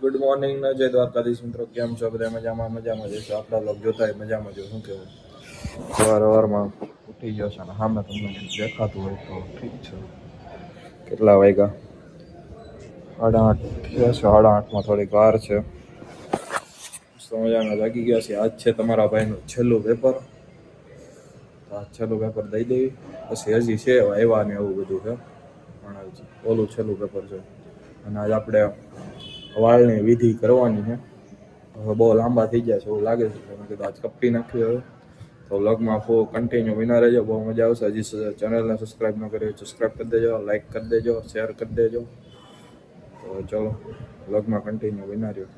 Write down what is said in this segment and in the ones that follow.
Good morning ને જય દ્વારકાધીશ મિત્રો. કેમ છો? બધા મજામાં? મજામાં જશો આપણા લોક જોતા હોય, મજામાં જો શું કેવું સવાર સવારમાં ઉઠી ગયો છે ને સામે તમને દેખાતું હોય તો ઠીક છે. કેટલા વાગ્યા? સાડા આઠ. થયા છે, સાડા આઠમાં થોડીક વાર છે. મજાના લાગી ગયા છે આજ છે તમારા ભાઈનું છેલ્લું પેપર તો આ છેલ્લું પેપર દઈ દેવી. પછી હજી છે આવ્યા ને એવું બધું છે. પણ ઓલું છેલ્લું પેપર છે. અને આજ આપણે વાળની વિધિ કરવાની છે. બહુ લાંબા થઈ ગયા છે એવું લાગે છે. મેં કીધું આજ કપી નાખ્યું હવે. તો વ્લોગમાં ફો કન્ટિન્યુ વિના રહેજો. બહુ મજા આવશે. હજી ચેનલને સબસ્ક્રાઈબ ન કરી સબસ્ક્રાઈબ કરી દેજો લાઈક કરી દેજો શેર કરી દેજો. તો ચલો, વ્લોગમાં કન્ટિન્યુ વિના રહ્યો.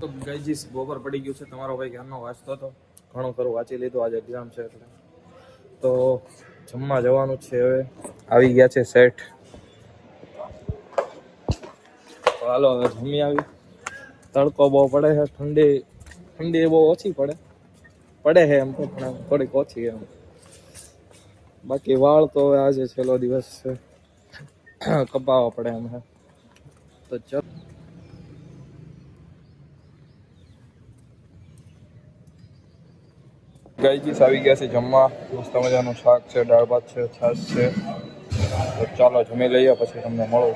તો ગાઈજીસ બોપર પડી ગયું છે, તમારો ભાઈ ઘરનો વાંચતો હતો. ઘણું ખરું, વાંચી લીધું આજે એક્ઝામ છે એટલે. તો જમવા જવાનું છે હવે. આવી ગયા છે સેટ તો હાલો, હવે જમી આવી. તડકો બહુ પડે છે, ઠંડી ઠંડી બહુ ઓછી પડે. પડે છે એમ તો, પણ થોડીક ઓછી એમ. બાકી વાળ તો હવે આજે છેલ્લો દિવસ છે. કપાવવા પડે એમ હે તો ચલ. ગાયજીસ આવી ગયા છે જમવા. મસ્ત મજાનું શાક છે, દાળ ભાત છે, છાશ છે. તો ચાલો જમી લઈએ, પછી તમને મળો.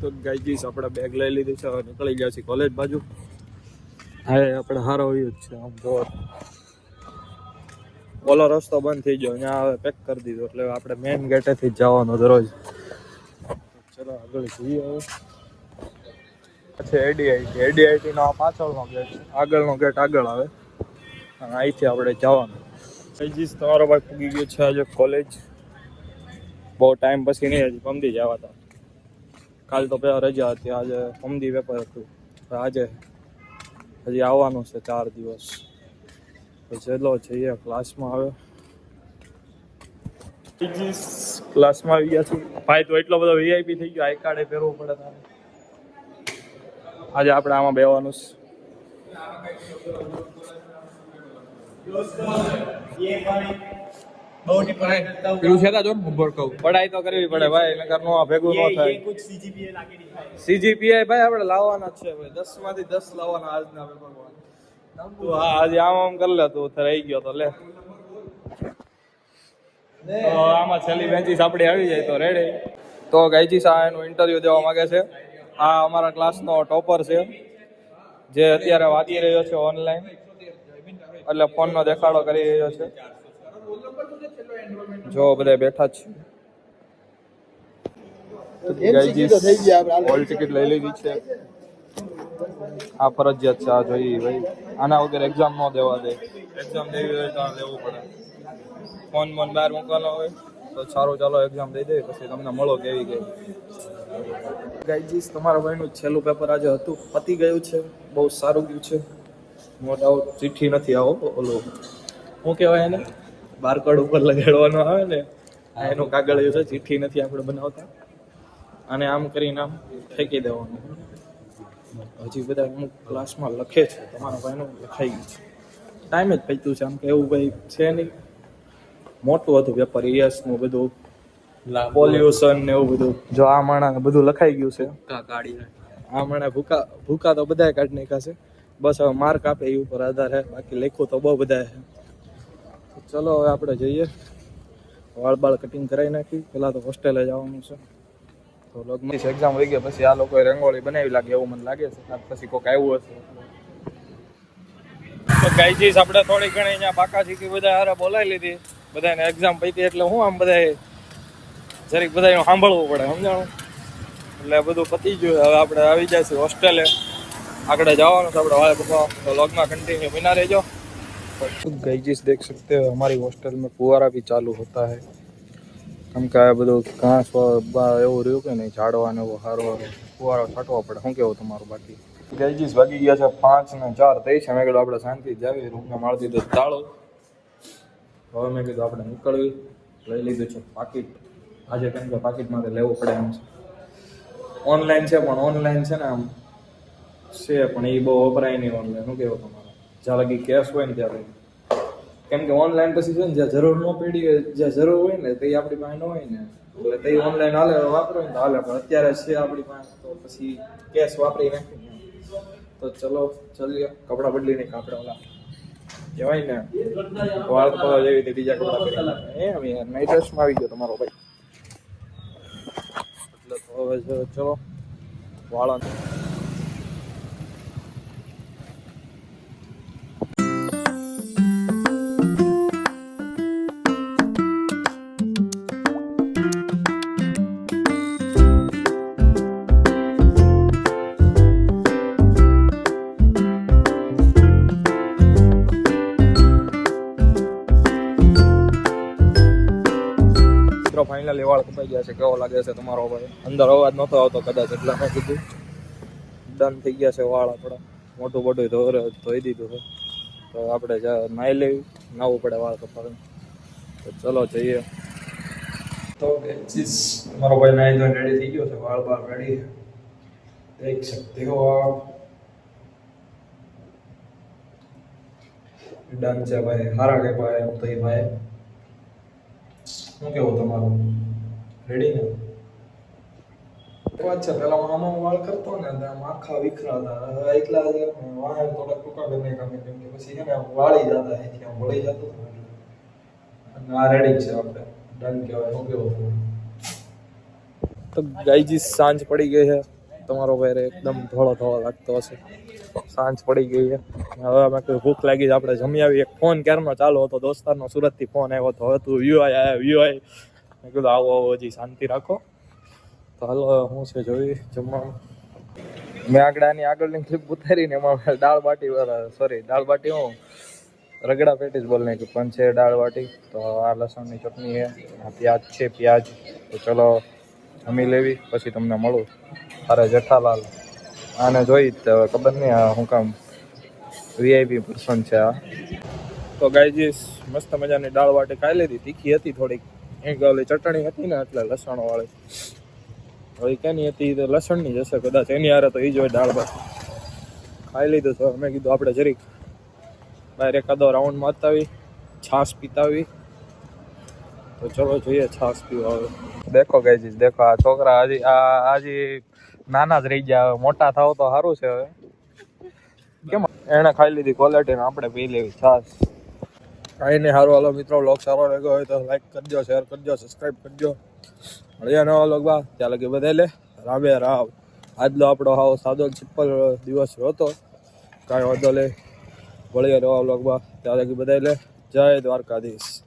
તો ગાયજીસ આપણે બેગ લઈ લીધી છે હવે નીકળી ગયા છીએ કોલેજ બાજુ. હા એ આપણે હારો જ છે આમ જો ઓલો રસ્તો બંધ થઈ ગયો અહીંયા હવે પેક કરી દીધો એટલે આપણે મેઇન ગેટેથી જ જવાનો દરરોજ ચલો આગળ જઈએ હવે. પછી એડીઆઈટી એડીઆઈટીનો આ પાછળનો ગેટ છે આગળનો ગેટ આગળ આવે. અને અહીંથી આપણે જવાનું. ગાયજીસ તમારો ભાઈ પૂગી ગયો છે આજે કોલેજ બહુ ટાઈમ પછી નહીં હજી પમદી જવા હતા. કાલ તો પેલા રજા હતી. આજે પમદી પેપર હતું. આજે હજી આવવાનું છે ચાર દિવસ. છેલ્લો જઈએ ક્લાસમાં હવે. ક્લાસમાં આવી ગયા છે ભાઈ તો એટલો બધો વીઆઈપી થઈ ગયો આઈ કાર્ડ પહેરવું પડે તારે. આજે આપણે આમાં બેવાનું છે. પેલું છે જો ઉપર કહું. પઢાઈ તો કરવી પડે ભાઈ નકર નો ભેગું ન થાય. સીજીપીઆઈ ભાઈ આપણે લાવવાના છે ભાઈ. દસમાંથી દસ લાવવાના આજના પેપરમાં. તું હા આજે આમ આમ કરી લે તું રહી ગયો તો લે. આમાં છેલ્લી બેન્ચીસ આપણી આવી જાય તો રેડી તો ગાયજીસ આ એનું ઇન્ટરવ્યુ દેવા માંગે છે. આ અમારા ક્લાસનો ટોપર છે. જે અત્યારે વાંચી રહ્યો છે ઓનલાઈન એટલે ફોનનો દેખાડો કરી રહ્યો છે. જો બધા બેઠા છે. ગાયજીસ ટિકિટ લઈ લીધી છે. આ ફરજિયાત છે આ જોઈએ ભાઈ. આના વગર એક્ઝામ ન દેવા દે. એક્ઝામ દેવી હોય તો આ પડે. ફોન બોન બહાર મૂકવાનો હોય તો સારું ચાલો એક્ઝામ દઈ દે પછી તમને મળો કેવી ગઈ ગાઈજીસ તમારા ભાઈનું છેલ્લું પેપર આજે હતું. પતી ગયું છે. બહુ સારું ગયું છે. નો ડાઉટ ચિઠ્ઠી નથી આવો ઓલો. શું કહેવાય એને? બારકોડ ઉપર લગાડવાનો આવે ને આ એનું કાગળિયું છે ચિઠ્ઠી નથી આપણે બનાવતા. અને આમ કરીને આમ ફેંકી દેવાનું. હજી બધા અમુક ક્લાસમાં લખે છે તમારા ભાઈનું લખાઈ ગયું છે. ટાઈમ જ પૈતું છે આમ કે એવું ભાઈ છે નહીં. મોટું હતું પેપર યસનું બધું. પોલ્યુશન ને એવું બધું. જો આ માણા બધું લખાઈ ગયું છે. આ માણા ભૂકા ભૂકા તો બધાય કાઢી નાખ્યા છે. બસ હવે માર્ક આપે એ ઉપર આધાર હે બાકી લેખું તો બહુ બધા છે ચલો, હવે આપણે જઈએ. વાળ બાળ કટિંગ કરાવી નાખી. પેલા તો હોસ્ટેલે જવાનું છે. તો લગ્ન એક્ઝામ વહી ગયા, પછી આ લોકોએ રંગોળી બનાવી લાગે, એવું મને લાગે છે. પછી કોઈક આવ્યું હશે. તો ગાઈજીસ આપણે થોડી ઘણી અહીંયા બાકા બધા હારે બોલાવી લીધી. બધાને એક્ઝામ પૈકી એટલે હું આમ બધા જરીક બધા સાંભળવું પડે, સમજાણું? એટલે બધું પતી ગયું. હવે આપણે આવી છે હોસ્ટેલે આગળ જવાનું છે, આપણે વાળે બધા તો લોગમાં કન્ટિન્યુ બિના રહેજો. गाइजिस देख सकते हो हमारी हॉस्टल में फुवारा भी चालू होता है કેમ કે આ બધું ઘાસ બા એવું રહ્યું કે નહીં ઝાડવા ને એવું હારવા ફુવારો છાંટવો પડે શું કેવું તમારું બાકી ગાઈજીસ વાગી ગયા છે પાંચ ને ચાર થઈ છે મેં કીધું આપણે શાંતિ જાવી રૂમમાં મારી દીધો તાળો હવે મેં કીધું આપણે નીકળવી લઈ લીધું છે પાકીટ આજે કેમ કે પાકીટમાં લેવું પડે એમ છે ઓનલાઈન છે પણ ઓનલાઈન છે ને આમ છે પણ એ બહુ વપરાય નહીં ઓનલાઈન શું કેવું તમારે જ્યાં લગી કેશ હોય ને ત્યારે કેમ કે ઓનલાઈન પછી છે ને જ્યાં જરૂર ન પડી જ્યાં જરૂર હોય ને તે આપણી પાસે ન હોય ને. એટલે તે ઓનલાઈન હાલે વાપરો ને હાલે, પણ અત્યારે છે આપણી પાસે, તો પછી કેશ વાપરી નાખી તો ચલો, ચલીએ. કપડાં બદલીને કાપડા ઓલા. કહેવાય ને, વાળ કપડા જેવી રીતે બીજા કપડા પહેરી એમ યાર નાઇટ ડ્રેસમાં આવી ગયો તમારો ભાઈ. એટલે તો હવે ચલો વાળા મિત્રો ફાઇનલી વાળ કપાઈ ગયા છે. કેવો લાગે છે તમારો ભાઈ? અંદર અવાજ નહોતો આવતો કદાચ એટલે મેં કીધું. ડન થઈ ગયા છે વાળ આપણા. મોટું મોટું ધોરે ધોઈ દીધું છે. તો આપણે નાહી લેવી નાવું પડે વાળ કપાવવાનું તો ચલો જઈએ. તો ચીઝ મારો ભાઈ નાહી ધોઈને રેડી થઈ ગયો છે. વાળ બાળ રેડી દેખ શકતે હો આપ. ડન છે ભાઈ. હારા કે ભાઈ તો એ ભાઈ. શું કેવું તમારું? રેડી ને? વાત છે પેલા હું આમાં વાળ કરતો ને આમ આખા વિખરાતા હતા. એકલા જ વાળ થોડા ટૂંકા કરી ગમે કેમ કે પછી એને આમ વાળી જતા અહીંથી આમ વળી જતું હતું અને આ રેડી છે આપણે. ડન કહેવાય શું કેવું તો ગાયજી સાંજ પડી ગઈ છે. તમારો ભાઈ એકદમ ધોળો ધોળો લાગતો હશે. સાંજ પડી ગઈ છે. હવે અમે કોઈ ભૂખ લાગી આપણે જમી આવી એક ફોન ક્યારનો ચાલુ હતો? દોસ્તારનો સુરતથી ફોન આવ્યો હતો. હવે તું વ્યૂ આવ્યા વ્યૂ મેં કીધું, આવો આવો, હજી શાંતિ રાખો. તો હાલો હું છે જોઈ જમવાનું. મેં આગળ આની આગળની ક્લિપ ઉતારીને એમાં દાળ બાટી સોરી દાળ બાટી હું રગડા પેટીસ બોલને કે પણ છે દાળ બાટી. તો આ લસણની ચટણી છે. આ પ્યાજ છે, પ્યાજ. તો ચલો જમી લેવી, પછી તમને મળું. અરે જેઠાલાલ, આને જોઈ તો ખબર નહીં આ શું કામ વીઆઈપી પર્સન છે આ. તો ગાયજી મસ્ત મજાની દાળ બાટી ખાઈ લીધી, તીખી હતી થોડીક. એક ઓલી ચટણી હતી ને, એટલે લસણ વાળી. હવે કેની હતી, તો લસણની જ હશે કદાચ. એની હારે તો એ જ હોય દાળ બાટી ખાઈ લીધું તો મેં કીધું આપણે જરીક. બહાર એકાદો રાઉન્ડ મારતાવી છાશ પીતાવી. તો ચલો જોઈએ છાશ પીવા દેખો ગઈ દેખો આ છોકરા હજી આ હજી નાના જ રહી ગયા મોટા થાવ તો સારું છે હવે. કેમ? એને ખાઈ લીધી ક્વોલિટી આપણે પી લેવી છાશ કાંઈ નહીં સારું હાલો મિત્રો લોક સારો લાગ્યો હોય તો લાઈક કરજો શેર કરજો સબસ્ક્રાઈબ કરજો. મળીએ નવા વ્લોગમાં ત્યાં લગી બધા લે. રામે રાવ. આજનો આપણો હાવ સાદો સિમ્પલ દિવસ હતો. કાંઈ વાંધો લે મળીએ નવા વ્લોગમાં ત્યાં લગી બધા લે. જય દ્વારકાધીશ.